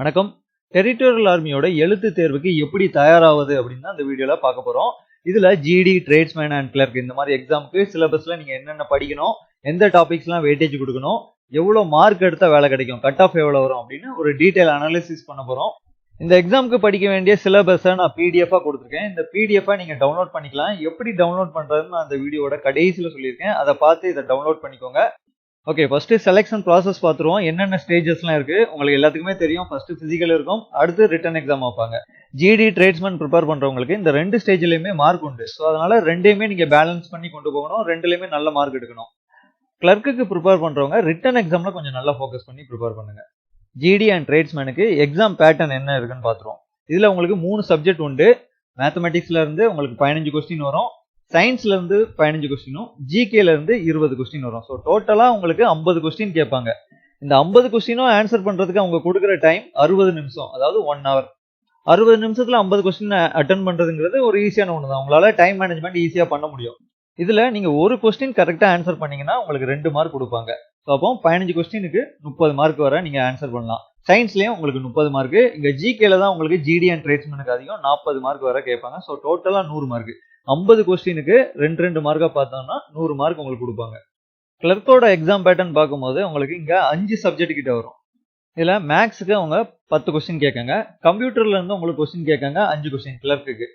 வணக்கம். டெரிட்டோரியல் ஆர்மியோட எழுத்து தேர்வுக்கு எப்படி தயாராவது அப்படின்னு தான் இந்த வீடியோவில் பார்க்க போகிறோம் இதில் ஜிடி ட்ரேட்ஸ்மேன் அண்ட் கிளர்க் இந்த மாதிரி எக்ஸாமுக்கு சிலபஸில் நீங்கள் என்னென்ன படிக்கணும் எந்த டாபிக்ஸ்லாம் வெயிட்டேஜ் கொடுக்கணும் எவ்வளோ மார்க் எடுத்தால் வேலை கிடைக்கும் கட் ஆஃப் எவ்வளோ வரும் அப்படின்னு ஒரு டீட்டெயில் அனாலிசிஸ் பண்ண போகிறோம் இந்த எக்ஸாமுக்கு படிக்க வேண்டிய சிலபஸை நான் பிடிஎஃபாக கொடுத்துருக்கேன். இந்த பிடிஎஃபாக நீங்கள் டவுன்லோட் பண்ணிக்கலாம். எப்படி டவுன்லோட் பண்ணுறதுன்னு நான் அந்த வீடியோட கடைசியில் சொல்லியிருக்கேன். அதை பார்த்து இதை டவுன்லோட் பண்ணிக்கோங்க. ஓகே ஃபர்ஸ்ட் செலெக்ஷன் ப்ராசஸ் பார்த்துருவோம் என்னென்ன ஸ்டேஜஸ்லாம் இருக்கு? உங்களுக்கு எல்லாத்துக்குமே தெரியும். ஃபர்ஸ்ட் பிசிக்கல் இருக்கும். அடுத்து ரிட்டன் எக்ஸாம் வைப்பாங்க. ஜிடி ட்ரேட்ஸ்மேன் ப்ரிப்பேர் பண்றவங்களுக்கு இந்த ரெண்டு ஸ்டேஜ்லயுமே மார்க் உண்டு. ஸோ அதனால ரெண்டையுமே நீங்க பேலன்ஸ் பண்ணி கொண்டு போகணும். ரெண்டுலேயுமே நல்ல மார்க் எடுக்கணும். கிளர்க்குக்கு ப்ரிப்பேர் பண்றவங்க ரிட்டன் எக்ஸாம்ல கொஞ்சம் நல்லா ஃபோக்கஸ் பண்ணி ப்ரிப்பேர் பண்ணுங்க. ஜிடி அண்ட் ட்ரேட்ஸ்மேனுக்கு எக்ஸாம் பேட்டர்ன் என்ன இருக்குன்னு பார்த்துருவோம் இதுல உங்களுக்கு மூணு சப்ஜெக்ட் உண்டு. மேத்தமெட்டிக்ஸ்ல இருந்து உங்களுக்கு பதினஞ்சு கொஸ்டின் வரும். சயின்ஸ்ல இருந்து பதினஞ்சு கொஸ்டினும் ஜிகேல இருந்து இருபது கொஸ்டின் வரும். ஸோ டோட்டலா உங்களுக்கு ஐம்பது கொஸ்டின் கேட்பாங்க. இந்த ஐம்பது கொஸ்டினும் ஆன்சர் பண்றதுக்கு அவங்க கொடுக்குற டைம் அறுபது நிமிஷம் அதாவது ஒன் ஹவர் அறுபது நிமிஷத்துல ஐம்பது கொஸ்டின் அட்டன் பண்றதுங்கிறது ஒரு ஈஸியான ஒன்று தான் உங்களால டைம் மேனேஜ்மெண்ட் ஈஸியா பண்ண முடியும். இதுல நீங்க ஒரு கொஸ்டின் கரெக்டா ஆன்சர் பண்ணீங்கன்னா உங்களுக்கு ரெண்டு மார்க் கொடுப்பாங்க. ஸோ அப்போ பதினஞ்சு கொஸ்டினுக்கு முப்பது மார்க் வர நீங்க ஆன்சர் பண்ணலாம். சயின்ஸ்லயும் உங்களுக்கு முப்பது மார்க் இங்க ஜிகேல தான் உங்களுக்கு ஜிடி அண்ட் ட்ரேட்ஸ்மேனுக்கு அதிகம் நாற்பது மார்க் வர கேட்பாங்க. ஸோ டோட்டலா நூறு மார்க் ஐம்பது கொஸ்டினுக்கு ரெண்டு ரெண்டு மார்க்காக பார்த்தோம்னா நூறு மார்க் உங்களுக்கு கொடுப்பாங்க. கிளர்க்கோட எக்ஸாம் பேட்டர்ன் பார்க்கும்போது உங்களுக்கு இங்கே அஞ்சு சப்ஜெக்ட் கிட்ட வரும். இதில் மேக்ஸுக்கு அவங்க பத்து கொஸ்டின் கேட்காங்க. கம்ப்யூட்டர்லேருந்து உங்களுக்கு கொஸ்டின் கேட்காங்க அஞ்சு கொஸ்டின் கிளர்க்குக்கு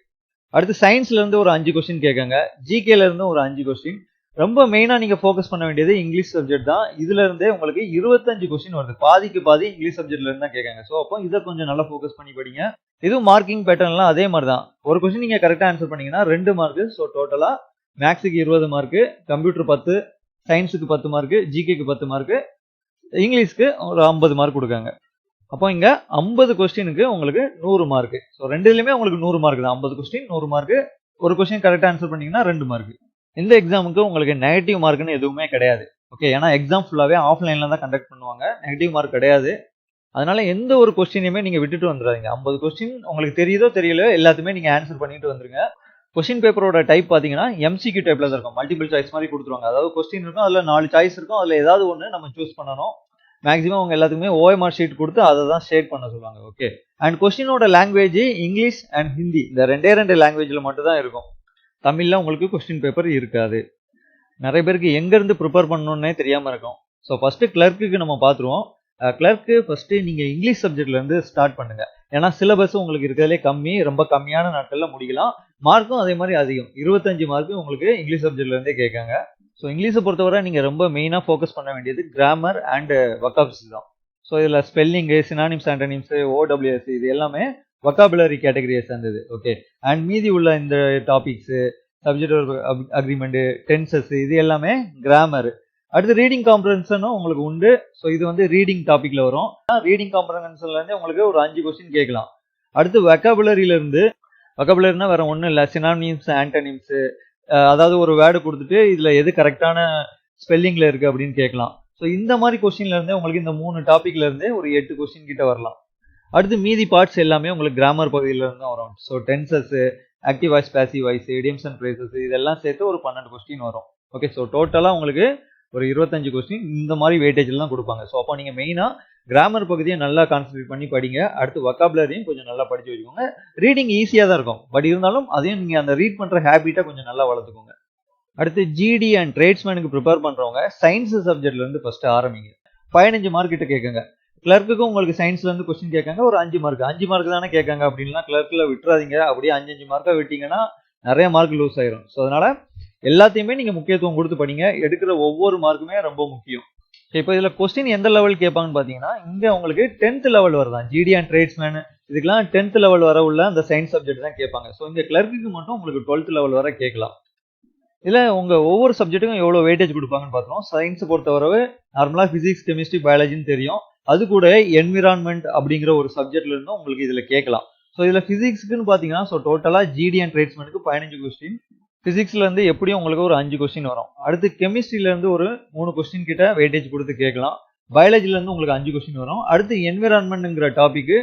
அடுத்து சயின்ஸ்லேருந்து ஒரு அஞ்சு கொஸ்டின் கேட்காங்க. ஜிகேலேருந்து ஒரு அஞ்சு கொஸ்டின் ரொம்ப மெயினாக நீங்கள் ஃபோக்கஸ் பண்ண வேண்டியது இங்கிலீஷ் சப்ஜெக்ட் தான். இதுல இருந்தே உங்களுக்கு இருபத்தஞ்சு கொஸ்டின் வருது. பாதிக்கு பாதி இங்கிலீஷ் சப்ஜெக்ட்ல இருந்து தான் கேட்காங்க. ஸோ அப்போ இதை கொஞ்சம் நல்லா ஃபோக்கஸ் பண்ணி படிங்க. இதுவும் மார்க்கிங் பேட்டர்ன்லாம் அதே மாதிரி தான். ஒரு கொஸ்டின் நீங்கள் கரெக்டாக ஆன்சர் பண்ணீங்கன்னா ரெண்டு மார்க் ஸோ டோட்டலாக மேக்ஸுக்கு இருபது மார்க் கம்ப்யூட்டர் பத்து சயின்ஸுக்கு பத்து மார்க் ஜிகேக்கு பத்து மார்க் இங்கிலீஷ்க்கு ஒரு ஐம்பது மார்க் கொடுக்காங்க. அப்போ இங்க ஐம்பது கொஸ்டினுக்கு உங்களுக்கு நூறு மார்க் ஸோ ரெண்டுலேயுமே உங்களுக்கு நூறு மார்க் தான். ஐம்பது கொஸ்டின் நூறு மார்க் ஒரு கொஸ்டின் கரெக்டாக ஆன்சர் பண்ணீங்கன்னா ரெண்டு மார்க் இந்த எக்ஸாமுக்கு உங்களுக்கு நெகட்டிவ் மார்க்னு எதுவுமே கிடையாது. ஓகே ஏன்னா எக்ஸாம் ஃபுல்லாகவே ஆஃப்லைனில் தான் கண்டக்ட் பண்ணுவாங்க. நெகட்டிவ் மார்க் கிடையாது. அதனால எந்த ஒரு கொஸ்டினையுமே நீங்கள் விட்டுட்டு வந்துடாதீங்க ஐம்பது கொஸ்டின் உங்களுக்கு தெரியுதோ தெரியலையோ எல்லாத்துமே நீங்கள் ஆன்சர் பண்ணிட்டு வந்துருங்க. கொஸ்டின் பேப்பரோட டைப் பார்த்தீங்கன்னா எம்சிக்யூ டைப்பில் தான் இருக்கும். மல்டிபிள் சாய்ஸ் மாதிரி கொடுத்துருவாங்க. அதாவது கொஸ்டின் இருக்கும் அதில் நாலு சாய்ஸ் இருக்கும். அதில் ஏதாவது ஒன்று நம்ம சூஸ் பண்ணணும். மேக்ஸிமம் அவங்க எல்லாத்துக்குமே ஓஎம்ஆர் ஷீட் கொடுத்து அதை தான் ஷேட் பண்ண சொல்லுவாங்க. ஓகே அண்ட் கொஸ்டினோட லாங்குவேஜ் இங்கிலீஷ் அண்ட் ஹிந்தி இந்த ரெண்டே ரெண்டு லாங்குவேஜில் மட்டும் தான் இருக்கும். தமிழில் உங்களுக்கு கொஸ்டின் பேப்பர் இருக்காது. நிறைய பேருக்கு எங்கேருந்து ப்ரிப்பேர் பண்ணணுன்னே தெரியாமல் இருக்கும். ஸோ ஃபஸ்ட்டு கிளர்க்குக்கு நம்ம பார்த்துருவோம் கிளர்க்கு ஃபஸ்ட்டு நீங்கள் இங்கிலீஷ் சப்ஜெக்ட்லேருந்து ஸ்டார்ட் பண்ணுங்க. ஏன்னா சிலபஸ் உங்களுக்கு இருக்கிறதுலே கம்மி ரொம்ப கம்மியான நாட்களில் முடிக்கலாம். மார்க்கும் அதே மாதிரி அதிகம். இருபத்தஞ்சு மார்க்கு உங்களுக்கு இங்கிலீஷ் சப்ஜெக்ட்லேருந்தே கேட்காங்க. ஸோ இங்கிலீஷை பொறுத்தவரை நீங்கள் ரொம்ப மெயினாக ஃபோக்கஸ் பண்ண வேண்டியது கிராமர் அண்ட் வக்காப்ஸ் தான். ஸோ இதில் ஸ்பெல்லிங்கு சினானிம்ஸ் ஆண்டனிம்ஸு ஓடபிள்யூஎஸ் இது எல்லாமே வக்காபுலரி கேட்டகரியை சேர்ந்தது ஓகே அண்ட் மீதி உள்ள இந்த டாபிக்ஸ் சப்ஜெக்ட் அக்ரிமெண்ட்டு டென்சஸ் இது எல்லாமே கிராமர் அடுத்து ரீடிங் காம்ப்ரன்ஷனும் உங்களுக்கு உண்டு. ஸோ இது வந்து ரீடிங் டாப்பிக்கில் வரும். ரீடிங் காம்ப்ரன்சன்லேருந்து உங்களுக்கு ஒரு அஞ்சு கொஸ்டின் கேட்கலாம். அடுத்து வெக்காபுலரியில இருந்து வெக்காபுலரினா ஒன்றும் இல்லை. சினானிம்ஸ் ஆண்டனிம்ஸு அதாவது ஒரு வேர்டு கொடுத்துட்டு இதில் எது கரெக்டான ஸ்பெல்லிங்கில் இருக்குது அப்படின்னு கேட்கலாம். ஸோ இந்த மாதிரி கொஸ்டின்லேருந்தே உங்களுக்கு இந்த மூணு டாப்பிக்லேருந்தே ஒரு எட்டு கொஸ்டின் கிட்ட வரலாம். அடுத்து மீதி பார்ட்ஸ் எல்லாமே உங்களுக்கு கிராமர் பகுதியிலேருந்து தான் வரும். So tenses active voice passive voice idioms and phrases இதெல்லாம் சேர்த்து ஒரு பன்னெண்டு கொஸ்டின் வரும். ஓகே ஸோ டோட்டலாக உங்களுக்கு ஒரு இருபத்தஞ்சு கொஸ்டின் இந்த மாதிரி வெயிட்டேஜில் தான் கொடுப்பாங்க. ஸோ அப்போ நீங்கள் மெயினாக கிராமர் பகுதியை நல்லா கான்சன்ட்ரேட் பண்ணி படிங்க. அடுத்து வக்காபுலரியும் கொஞ்சம் நல்லா படித்து வச்சுக்கோங்க. ரீடிங் ஈஸியாக தான் இருக்கும். பட் இருந்தாலும் அதையும் நீங்கள் அந்த ரீட் பண்ணுற ஹேபிட்டை கொஞ்சம் நல்லா வளர்த்துக்கோங்க. அடுத்து ஜிடி அண்ட் ட்ரேட்ஸ்மேனுக்கு ப்ரிப்பேர் பண்ணுறவங்க சயின்ஸ் சப்ஜெக்ட்லேருந்து ஃபஸ்ட்டு ஆரம்பிங்க. பதினஞ்சு மார்க்கிட்ட கேட்குங்க. கிளர்க்குக்கும் உங்களுக்கு சயின்ஸ்ல இருந்து கொஸ்டின் கேட்காங்க ஒரு அஞ்சு மார்க் அஞ்சு மார்க் தானே கேட்காங்க அப்படின்னா கிளர்க்கில் விட்டுறாதீங்க. அப்படியே அஞ்சு அஞ்சு மார்க்கா விட்டீங்கன்னா நிறைய மார்க் லூஸ் ஆயிரும். ஸோ அதனால எல்லாத்தையுமே நீங்க முக்கியத்துவம் கொடுத்து படிங்க. எடுக்கிற ஒவ்வொரு மார்க்குமே ரொம்ப முக்கியம். இப்போ இதில் கொஸ்டின் எந்த லெவல் கேட்பாங்கன்னு பார்த்தீங்கன்னா இங்கே உங்களுக்கு டென்த் லெவல் வருதான். ஜிடி அண்ட் ட்ரேட்ஸ்மேன் இதுக்கெல்லாம் டென்த் லெவல் வர உள்ள அந்த சயின்ஸ் சப்ஜெக்ட் தான் கேட்பாங்க. ஸோ இந்த கிளர்க்குக்கு மட்டும் உங்களுக்கு டுவெல்த் லெவல் வர கேட்கலாம். இல்லை உங்கள் ஒவ்வொரு சப்ஜெக்ட்டுக்கும் எவ்வளோ வெயிட்டேஜ் கொடுப்பாங்கன்னு பார்த்தோம் சயின்ஸை பொறுத்தவரை நார்மலாக ஃபிசிக்ஸ் கெமிஸ்ட்ரி பயாலஜின்னு தெரியும். அது கூட என்விரான்மெண்ட் அப்படிங்கிற ஒரு சப்ஜெக்ட்ல இருந்தும் உங்களுக்கு இதுல கேட்கலாம். ஸோ இதுல பிசிக்ஸ்க்குன்னு பாத்தீங்கன்னா ஸோ டோட்டலா ஜிடி அண்ட் ட்ரேட்ஸ்மேனுக்கு பதினஞ்சு கொஸ்டின் பிசிக்ஸ்ல இருந்து எப்படியும் உங்களுக்கு ஒரு அஞ்சு கொஸ்டின் வரும். அடுத்து கெமிஸ்ட்ரியில இருந்து ஒரு மூணு கொஸ்டின் கிட்ட வெயிட்டேஜ் கொடுத்து கேட்கலாம். பயாலஜில இருந்து உங்களுக்கு அஞ்சு கொஸ்டின் வரும். அடுத்து என்விரான்மெண்ட்ங்கிற டாபிக்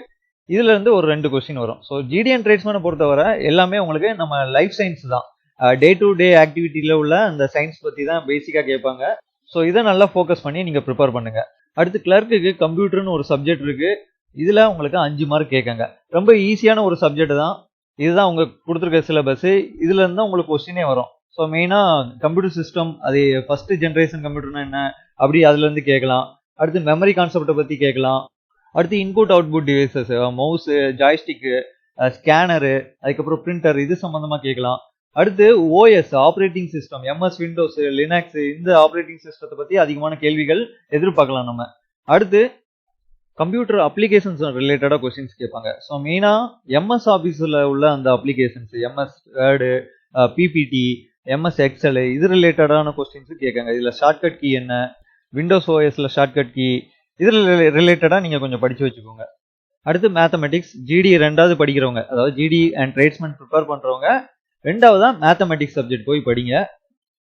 இதுல இருந்து ஒரு ரெண்டு கொஸ்டின் வரும். ஸோ ஜிடி அண்ட் ட்ரேட்ஸ்மேனை பொறுத்தவரை எல்லாமே உங்களுக்கு நம்ம லைஃப் சயின்ஸ் தான். டே டு டே ஆக்டிவிட்டியில உள்ள அந்த சயின்ஸ் பத்தி தான் பேசிக்கா கேட்பாங்க. ஸோ இதை நல்லா ஃபோக்கஸ் பண்ணி நீங்க ப்ரிப்பேர் பண்ணுங்க. அடுத்து கிளர்க்குக்கு கம்ப்யூட்டர்னு ஒரு சப்ஜெக்ட் இருக்குது இதில் உங்களுக்கு அஞ்சு மார்க் கேட்காங்க. ரொம்ப ஈஸியான ஒரு சப்ஜெக்ட் தான். இதுதான் அவங்க கொடுத்துருக்க சிலபஸ் இதுலேருந்து தான் உங்களுக்கு கொஸ்டினே வரும். ஸோ மெயினாக கம்ப்யூட்டர் சிஸ்டம் அது ஃபஸ்ட்டு ஜென்ரேஷன் கம்ப்யூட்டர்னா என்ன? அப்படி அதுலேருந்து கேட்கலாம். அடுத்து மெமரி கான்செப்டை பற்றி கேட்கலாம். அடுத்து input output devices mouse joystick scanner அதுக்கப்புறம் பிரிண்டர் இது சம்மந்தமாக கேட்கலாம். அடுத்து OS operating system MS Windows Linux இந்த ஆப்ரேட்டிங் சிஸ்டத்தை பத்தி அதிகமான கேள்விகள் எதிர்பார்க்கலாம் நம்ம. அடுத்து கம்ப்யூட்டர் அப்ளிகேஷன்ஸ் ரிலேட்டடாக கொஸ்டின்ஸ் கேட்பாங்க. ஸோ மெயினாக எம்எஸ் ஆஃபீஸில் உள்ள அந்த applications MS Word PPT MS Excel இது ரிலேட்டடான கொஸ்டின்ஸும் கேட்காங்க. இதில் ஷார்ட்கட் கீ என்ன? விண்டோஸ் ஓஎஸில் ஷார்ட்கட் கீ இதில் ரிலேட்டடாக நீங்கள் கொஞ்சம் படித்து வச்சுக்கோங்க. அடுத்து மேத்தமெட்டிக்ஸ் ஜிடி ரெண்டாவது படிக்கிறவங்க அதாவது ஜிடி அண்ட் ட்ரேட்ஸ்மெண்ட் ப்ரிப்பேர் பண்ணுறவங்க ரெண்டாவதாக மேத்தமெட்டிக்ஸ் சப்ஜெக்ட் போய் படிங்க.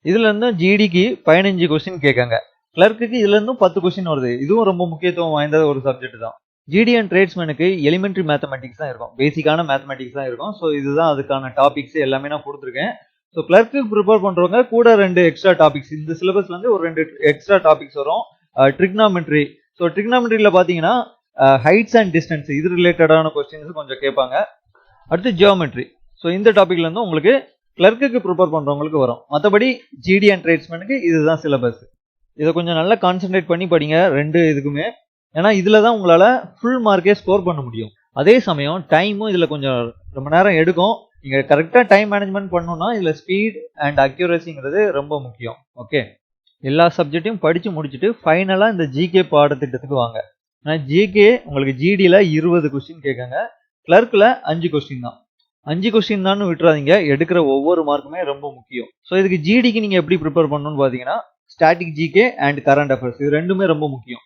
இதுலேருந்தும் ஜிடிக்கு பதினஞ்சு கொஸ்டின் கேட்காங்க. கிளர்க்குக்கு இதுலேருந்தும் பத்து கொஸ்டின் வருது. இதுவும் ரொம்ப முக்கியத்துவம் வாய்ந்த ஒரு சப்ஜெக்ட் தான். ஜிடி அண்ட் ட்ரேட்ஸ்மேனுக்கு எலிமெண்ட்ரி மேத்தமெட்டிக்ஸ் தான் இருக்கும். பேசிக்கான மேத்தமெட்டிக்ஸ் தான் இருக்கும். ஸோ இதுதான் அதுக்கான டாபிக்ஸ் எல்லாமே நான் கொடுத்துருக்கேன். ஸோ கிளர்க்கு ப்ரிப்பேர் பண்ணுறவங்க கூட ரெண்டு எக்ஸ்ட்ரா டாபிக்ஸ் இந்த சிலபஸ்லேருந்து ஒரு ரெண்டு எக்ஸ்ட்ரா டாபிக்ஸ் வரும். ட்ரிக்னாமெட்ரி ஸோ ட்ரிக்னாமெட்ரியில் பார்த்தீங்கன்னா ஹைட்ஸ் அண்ட் டிஸ்டன்ஸ் இது ரிலேட்டடான கொஸ்டின்ஸ் கொஞ்சம் கேட்பாங்க. அடுத்து ஜியோமெட்ரி ஸோ இந்த டாபிக்ல இருந்து உங்களுக்கு கிளர்க்குக்கு ப்ரிப்பேர் பண்றவங்களுக்கு வரும். மற்றபடி ஜிடி அண்ட் ட்ரேட்ஸ்மேனுக்கு இதுதான் சிலபஸ் இதை கொஞ்சம் நல்லா கான்சென்ட்ரேட் பண்ணி படிங்க ரெண்டு இதுக்குமே. ஏன்னா இதுல தான் உங்களால ஃபுல் மார்க்கே ஸ்கோர் பண்ண முடியும். அதே சமயம் டைமும் இதுல கொஞ்சம் ரொம்ப நேரம் எடுக்கும். நீங்க கரெக்டா டைம் மேனேஜ்மெண்ட் பண்ணணும்னா இதுல ஸ்பீட் அண்ட் அக்யூரசிங்கிறது ரொம்ப முக்கியம். ஓகே எல்லா சப்ஜெக்ட்டையும் படிச்சு முடிச்சுட்டு ஃபைனலா இந்த ஜிகே பாடத்திட்டத்துக்கு வாங்க. ஆனால் ஜிகே உங்களுக்கு ஜிடியில் இருபது கொஸ்டின் கேட்காங்க. கிளர்க்கில் அஞ்சு கொஸ்டின் தான். அஞ்சு கொஸ்டின் தான் விட்டுறாதீங்க. எடுக்கிற ஒவ்வொரு மார்க்குமே ரொம்ப முக்கியம். ஸோ இதுக்கு ஜிடிக்கு நீங்கள் எப்படி ப்ரிப்பேர் பண்ணணும்னு பார்த்தீங்கன்னா static GK and current affairs இது ரெண்டுமே ரொம்ப முக்கியம்.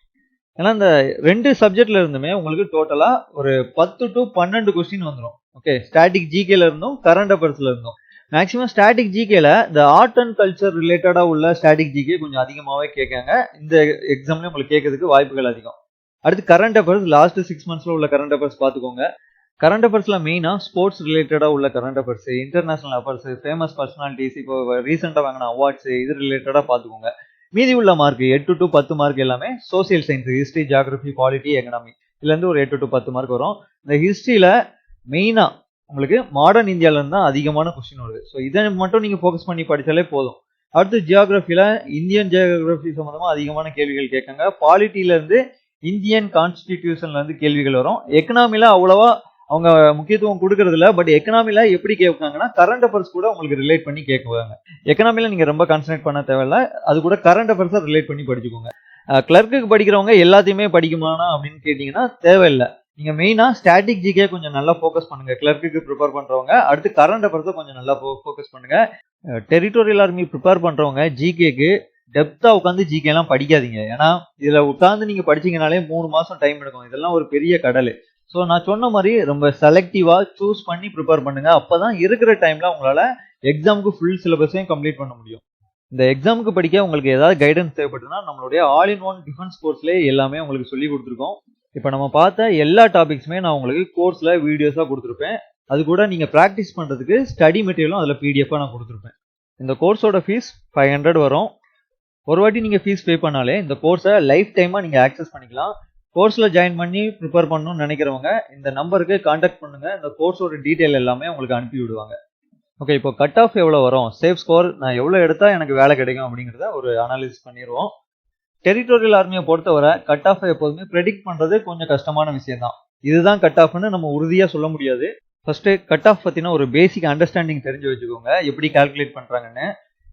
ஏன்னா இந்த ரெண்டு சப்ஜெக்ட்ல இருந்துமே உங்களுக்கு டோட்டலாக ஒரு பத்து டு பன்னெண்டு கொஸ்டின் வந்துடும் ஓகே ஸ்டாட்டிக் ஜிகேல இருந்தும் கரண்ட் அஃபேர்ஸ்ல இருந்தும். மேக்ஸிமம் ஸ்டாட்டிக் ஜிகேல இந்த ஆர்ட் அண்ட் கல்ச்சர் ரிலேட்டடாக உள்ள ஸ்டாட்டிக் ஜிகே கொஞ்சம் அதிகமாகவே கேட்காங்க. இந்த எக்ஸாம்லேயும் உங்களுக்கு கேட்கறதுக்கு வாய்ப்புகள் அதிகம். அடுத்து கரண்ட் அஃபேர்ஸ் லாஸ்ட் சிக்ஸ் மந்த்ஸில் உள்ள கரண்ட் அஃபேர்ஸ் பார்த்துக்கோங்க. கரண்ட் அஃபேர்ஸில் மெயினாக ஸ்போர்ட்ஸ் ரிலேட்டடாக உள்ள current affairs international affairs famous personalities இப்போ ரீசெண்டாக வாங்கின அவார்ட்ஸ் இது ரிலேட்டடாக பார்த்துக்கோங்க. மீதி உள்ள மார்க் எட்டு டு பத்து மார்க் எல்லாமே social science history geography polity economy இதுலேருந்து ஒரு எட்டு டு பத்து மார்க் வரும். இந்த ஹிஸ்ட்ரியில் மெயினாக உங்களுக்கு மாடர்ன் இந்தியாவிலேருந்து தான் அதிகமான கொஸ்டின் வருது. ஸோ இதை மட்டும் நீங்கள் ஃபோக்கஸ் பண்ணி படித்தாலே போதும். அடுத்து ஜியாகிரஃபியில் இந்தியன் ஜியாகிரஃபி சம்மந்தமாக அதிகமான கேள்விகள் கேட்காங்க. பாலிட்டியிலேருந்து இந்தியன் கான்ஸ்டிடியூஷன்லேருந்து கேள்விகள் வரும். எக்கனாமியில் அவ்வளோவா அவங்க முக்கியத்துவம் கொடுக்கறதில்ல பட் எக்கனாமில எப்படி கேட்காங்கன்னா கரண்ட் அஃபேர்ஸ் கூட உங்களுக்கு ரிலேட் பண்ணி கேட்குவாங்க. எக்கனாமில நீங்க ரொம்ப கான்சன்ட்ரேட் பண்ண தேவையில்ல அது கூட கரண்ட் அஃபேர்ஸை ரிலேட் பண்ணி படிச்சுக்கோங்க. கிளர்க்குக்கு படிக்கிறவங்க எல்லாத்தையுமே படிக்குமானா அப்படின்னு கேட்டிங்கன்னா தேவையில்லை. நீங்கள் மெயினாக ஸ்டாட்டிக் ஜிகே கொஞ்சம் நல்லா ஃபோக்கஸ் பண்ணுங்கள் கிளர்க்குக்கு ப்ரிப்பேர் பண்ணுறவங்க அடுத்து கரண்ட் அஃபேர்ஸை கொஞ்சம் நல்லா ஃபோக்கஸ் பண்ணுங்கள் டெரிட்டோரியல் ஆர்மி ப்ரிப்பேர் பண்ணுறவங்க ஜிகேக்கு டெப்த்தாக உட்காந்து ஜிகேலாம் படிக்காதீங்க. ஏன்னா இதில் உட்காந்து நீங்கள் படிச்சீங்கனாலே மூணு மாதம் டைம் எடுக்கும். இதெல்லாம் ஒரு பெரிய கடல். ஸோ நான் சொன்ன மாதிரி ரொம்ப செலக்டிவாக சூஸ் பண்ணி ப்ரிப்பேர் பண்ணுங்க. அப்பதான் இருக்கிற டைமில் உங்களால் எக்ஸாமுக்கு ஃபுல் சிலபஸையும் கம்ப்ளீட் பண்ண முடியும். இந்த எக்ஸாமுக்கு படிக்க உங்களுக்கு ஏதாவது கைடன்ஸ் தேவைப்பட்டுனா நம்மளுடைய ஆல் இன் ஒன் டிஃபென்ஸ் கோர்ஸ்லேயே எல்லாமே உங்களுக்கு சொல்லி கொடுத்துருக்கோம். இப்போ நம்ம பார்த்த எல்லா டாபிக்ஸுமே நான் உங்களுக்கு கோர்ஸில் வீடியோஸாக கொடுத்துருப்பேன். அது கூட நீங்கள் ப்ராக்டிஸ் பண்ணுறதுக்கு ஸ்டடி மெட்டீரியலும் அதில் பிடிஎஃபாக நான் கொடுத்துருப்பேன். இந்த கோர்ஸோட ஃபீஸ் ஃபைவ் ஹண்ட்ரட் வரும். ஒரு வாட்டி நீங்கள் ஃபீஸ் பே பண்ணாலே இந்த கோர்ஸை லைஃப் டைமாக நீங்கள் ஆக்சஸ் பண்ணிக்கலாம். கோர்ஸில் ஜாயின் பண்ணி ப்ரிப்பேர் பண்ணணும்னு நினைக்கிறவங்க இந்த நம்பருக்கு காண்டாக்ட் பண்ணுங்கள் இந்த கோர்ஸோட டீட்டெயில் எல்லாமே உங்களுக்கு அனுப்பி விடுவாங்க. ஓகே இப்போ கட் ஆஃப் எவ்வளோ வரும்? சேஃப் ஸ்கோர் நான் எவ்வளோ எடுத்தால் எனக்கு வேலை கிடைக்கும் அப்படிங்கிறத ஒரு அனாலிசிஸ் பண்ணிடுவோம். டெரிட்டோரியல் ஆர்மியை பொறுத்தவரை கட் ஆஃப் எப்போதுமே ப்ரெடிக்ட் பண்ணுறது கொஞ்சம் கஷ்டமான விஷயம் தான் இதுதான் கட் ஆஃப்னு நம்ம உறுதியாக சொல்ல முடியாது. ஃபர்ஸ்ட் கட் ஆஃப் பற்றின ஒரு பேசிக் அண்டர்ஸ்டாண்டிங் தெரிஞ்சு வச்சுக்கோங்க. எப்படி கால்குலேட் பண்ணுறாங்கன்னு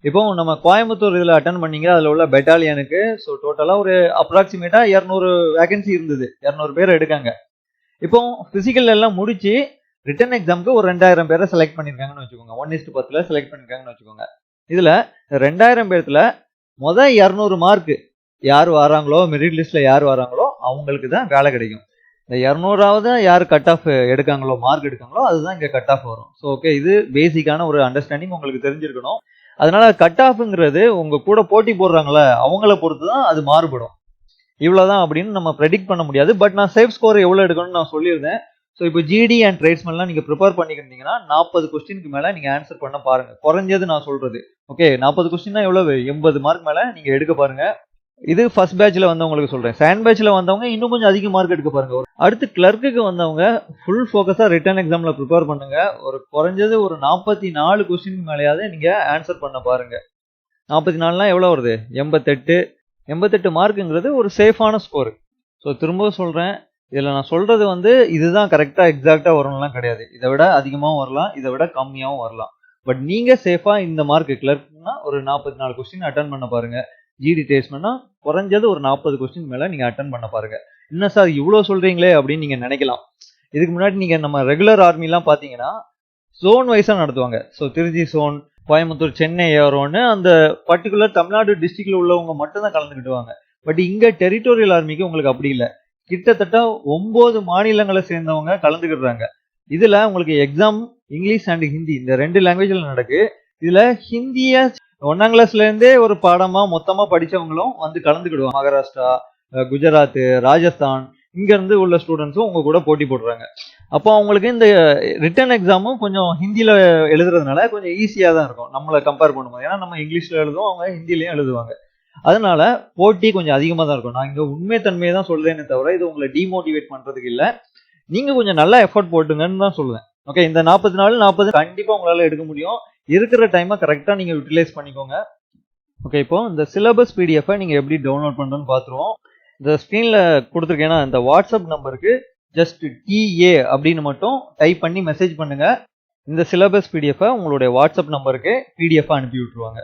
இப்போ நம்ம கோயம்புத்தூர் இதில் அட்டன் பண்ணீங்க அதில் உள்ள பெட்டாலியனுக்கு ஸோ டோட்டலாக ஒரு அப்ராக்சிமேட்டாக இரநூறு வேகன்சி இருந்தது. இரநூறு பேர் எடுக்காங்க. இப்போ ஃபிசிக்கல் எல்லாம் முடிச்சு ரிட்டன் எக்ஸாமுக்கு ஒரு ரெண்டாயிரம் பேரை செலக்ட் பண்ணியிருக்காங்கன்னு வச்சுக்கோங்க. ஒன் இஸ்ட் பத்தில் செலக்ட் பண்ணியிருக்காங்கன்னு வச்சுக்கோங்க. இதில் ரெண்டாயிரம் பேர்த்தில் மொதல் இரநூறு மார்க்கு யார் வராங்களோ மெரிட் லிஸ்ட்டில் யார் வராங்களோ அவங்களுக்கு தான் வேலை கிடைக்கும். இந்த இரநூறாவது யார் கட் ஆஃப் எடுக்காங்களோ மார்க் எடுக்காங்களோ அதுதான் இங்கே கட் ஆஃப் வரும். ஸோ ஓகே இது பேசிக்கான ஒரு அண்டர்ஸ்டாண்டிங் உங்களுக்கு தெரிஞ்சிருக்கணும். அதனால கட் ஆஃப்ங்கிறது உங்க கூட போட்டி போடுறாங்களே அவங்கள பொறுத்து தான் அது மாறுபடும். இவ்வளோதான் அப்படின்னு நம்ம ப்ரெடிக்ட் பண்ண முடியாது. பட் நான் சேஃப் ஸ்கோர் எவ்வளோ எடுக்கணும்னு நான் சொல்லியிருந்தேன். ஸோ இப்போ ஜிடி அண்ட் ட்ரேட்ஸ்மெல்லாம் நீங்கள் ப்ரிப்பேர் பண்ணிக்கிட்டீங்கன்னா நாற்பது கொஸ்டினுக்கு மேலே நீங்கள் ஆன்சர் பண்ண பாருங்கள் குறைஞ்சது நான் சொல்கிறது ஓகே நாற்பது கொஸ்டின்னா எவ்வளவு? எண்பது மார்க் மேலே நீங்கள் எடுக்க பாருங்கள் இது ஃபர்ஸ்ட் பேட்ச்ல வந்தவங்களுக்கு சொல்றேன். செகண்ட் பேட்ச்ல வந்தவங்க இன்னும் கொஞ்சம் அதிக மார்க் எடுக்க பாருங்க. அடுத்து கிளர்க்குக்கு வந்தவங்க ஃபுல் ஃபோக்கஸா ரிட்டர்ன் எக்ஸாம்ல ப்ரிப்பேர் பண்ணுங்க. ஒரு குறைஞ்சது ஒரு நாற்பத்தி நாலு கொஸ்டின் மேலேயாவது நீங்க ஆன்சர் பண்ண பாருங்க. நாற்பத்தி நாலுலாம் எவ்வளோ வருது? எண்பத்தெட்டு. எண்பத்தெட்டு மார்க்குங்கிறது ஒரு சேஃபான ஸ்கோர் ஸோ திரும்பவும் சொல்கிறேன் இதில் நான் சொல்கிறது வந்து இதுதான் கரெக்டாக எக்ஸாக்டாக வரும்லாம் கிடையாது. இதை விட அதிகமாகவும் வரலாம் இதை விட கம்மியாகவும் வரலாம். பட் நீங்கள் சேஃபாக இந்த மார்க் கிளர்க்னா ஒரு நாற்பத்தி நாலு கொஸ்டின் அட்டன் பண்ண பாருங்கள் ஜிடி டேஸ்ட்னா குறைஞ்சது ஒரு நாற்பது கொஸ்டின் மேலே நீங்கள் அட்டன் பண்ண பாருங்க. என்ன சார் இவ்வளோ சொல்கிறீங்களே அப்படின்னு நீங்கள் நினைக்கலாம். இதுக்கு முன்னாடி நீங்கள் நம்ம ரெகுலர் ஆர்மிலாம் பார்த்தீங்கன்னா ஜோன் வைஸாக நடத்துவாங்க. ஸோ திருச்சி ஜோன் கோயம்புத்தூர் சென்னை ஏறோன்னு அந்த பர்டிகுலர் தமிழ்நாடு டிஸ்ட்ரிக்டில் உள்ளவங்க மட்டும் தான் கலந்துக்கிட்டுவாங்க. பட் இங்கே டெரிட்டோரியல் ஆர்மிக்கு உங்களுக்கு அப்படி இல்லை. கிட்டத்தட்ட ஒன்பது மாநிலங்களை சேர்ந்தவங்க கலந்துக்கிடுறாங்க. இதில் உங்களுக்கு எக்ஸாம் இங்கிலீஷ் அண்ட் ஹிந்தி இந்த ரெண்டு லாங்குவேஜில் நடக்கு. இதில் ஹிந்தியை ஒன்னாம் கிளாஸ்ல இருந்தே ஒரு பாடமா மொத்தமா படிச்சவங்களும் வந்து கலந்துக்கிடுவாங்க. மகாராஷ்டிரா குஜராத் ராஜஸ்தான் இங்கேருந்து உள்ள ஸ்டூடெண்ட்ஸும் உங்கள் கூட போட்டி போடுறாங்க. அப்போ அவங்களுக்கு இந்த ரிட்டன் எக்ஸாமும் கொஞ்சம் ஹிந்தியில் எழுதுறதுனால கொஞ்சம் ஈஸியாக தான் இருக்கும். நம்மளை கம்பேர் பண்ணும்போது. ஏன்னா நம்ம இங்கிலீஷில் எழுதுவோம் அவங்க ஹிந்திலையும் எழுதுவாங்க. அதனால போட்டி கொஞ்சம் அதிகமாக தான் இருக்கும். நான் இங்கே உண்மை தன்மையை தான் சொல்றேனே தவிர இது உங்களை டிமோட்டிவேட் பண்ணுறதுக்கு இல்லை. நீங்கள் கொஞ்சம் நல்லா எஃபர்ட் போட்டுங்கன்னு தான் சொல்லுவேன். ஓகே இந்த நாற்பத்தி நாலு நாற்பது கண்டிப்பாக உங்களால் எடுக்க முடியும். இருக்கிற டைமை கரெக்டாக நீங்கள் யூட்டிலைஸ் பண்ணிக்கோங்க. ஓகே இப்போ இந்த சிலபஸ் பிடிஎஃபை நீங்கள் எப்படி டவுன்லோட் பண்ணுறோன்னு பார்த்துருவோம் இந்த ஸ்க்ரீனில் கொடுத்துருக்கேன்னா இந்த வாட்ஸ்அப் நம்பருக்கு ஜஸ்ட் டிஏ அப்படின்னு மட்டும் டைப் பண்ணி மெசேஜ் பண்ணுங்கள் இந்த சிலபஸ் பிடிஎஃபை உங்களுடைய வாட்ஸ்அப் நம்பருக்கு பிடிஎஃபாக அனுப்பி விட்ருவாங்க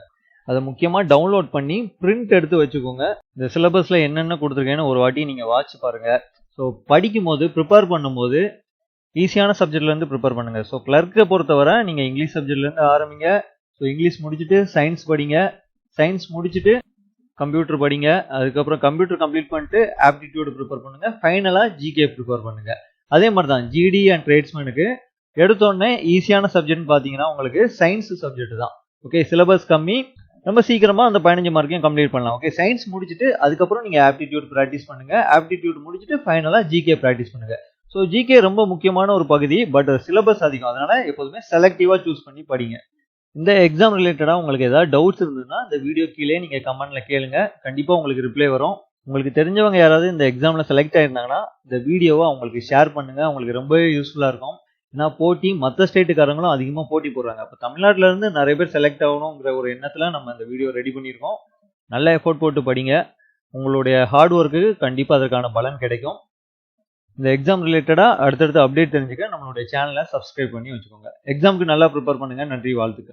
அதை முக்கியமாக டவுன்லோட் பண்ணி பிரிண்ட் எடுத்து வச்சுக்கோங்க. இந்த சிலபஸில் என்னென்ன கொடுத்துருக்கேன்னு ஒரு வாட்டி நீங்கள் வாட்ச் பாருங்கள் ஸோ படிக்கும் போது ப்ரிப்பேர் பண்ணும்போது ஈஸியான சப்ஜெக்ட்லேருந்து ப்ரிப்பேர் பண்ணுங்க. ஸோ கிளர்க்கை பொறுத்தவரை நீங்கள் இங்கிலீஷ் சப்ஜெக்ட்லேருந்து ஆரம்பிங்க. ஸோ இங்கிலீஷ் முடிச்சுட்டு சயின்ஸ் படிங்க. சயின்ஸ் முடிச்சுட்டு கம்ப்யூட்டர் படிங்க. அதுக்கப்புறம் கம்ப்யூட்டர் கம்ப்ளீட் பண்ணிட்டு ஆப்டிடியூட் ப்ரிப்பேர் பண்ணுங்க. ஃபைனலாக ஜிகே ப்ரிப்பேர் பண்ணுங்கள் அதே மாதிரி தான் ஜிடி அண்ட் ட்ரேட்ஸ்மேனுக்கு எடுத்தோடனே ஈஸியான சப்ஜெக்ட்னு பார்த்தீங்கன்னா உங்களுக்கு சயின்ஸ் சப்ஜெக்ட் தான். ஓகே சிலபஸ் கம்மி. ரொம்ப சீக்கிரமாக அந்த பதினஞ்சு மார்க்கையும் கம்ப்ளீட் பண்ணலாம். ஓகே சயின்ஸ் முடிச்சுட்டு அதுக்கப்புறம் நீங்கள் ஆப்டிடியூட் ப்ராக்டிஸ் பண்ணுங்க. ஆப்டிடியூட் முடிச்சுட்டு ஃபைனலாக ஜிகே ப்ராக்டிஸ் பண்ணுங்கள் ஸோ ஜிகே ரொம்ப முக்கியமான ஒரு பகுதி பட் சிலபஸ் அதிகம். அதனால் எப்போதுமே செலக்டிவாக சூஸ் பண்ணி படிங்க. இந்த எக்ஸாம் ரிலேட்டடாக உங்களுக்கு ஏதாவது டவுட்ஸ் இருந்ததுன்னா இந்த வீடியோ கீழே நீங்கள் கமெண்ட்டில் கேளுங்க. கண்டிப்பாக உங்களுக்கு ரிப்ளை வரும். உங்களுக்கு தெரிஞ்சவங்க யாராவது இந்த எக்ஸாமில் செலக்ட் ஆயிருந்தாங்கன்னா இந்த வீடியோவை அவங்களுக்கு ஷேர் பண்ணுங்கள் அவங்களுக்கு ரொம்பவே யூஸ்ஃபுல்லாக இருக்கும். ஏன்னா போட்டி மற்ற ஸ்டேட்டுக்காரங்களும் அதிகமாக போட்டி போடுறாங்க. அப்போ தமிழ்நாட்டிலேருந்து நிறைய பேர் செலக்ட் ஆகணுங்கிற ஒரு எண்ணத்தில் நம்ம இந்த வீடியோ ரெடி பண்ணியிருக்கோம். நல்ல எஃபோர்ட் போட்டு படிங்க. உங்களுடைய ஹார்ட் ஒர்க்கு கண்டிப்பாக அதற்கான பலன் கிடைக்கும். இந்த எக்ஸாம் ரிலேட்டடாக அடுத்தடுத்த அப்டேட் தெரிஞ்சுக்க நம்மளுடைய சேனலை சப்ஸ்கிரைப் பண்ணி வச்சுக்கோங்க. எக்ஸாமுக்கு நல்லா ப்ரிப்பேர் பண்ணுங்கள் நன்றி வாழ்த்துக்கள்.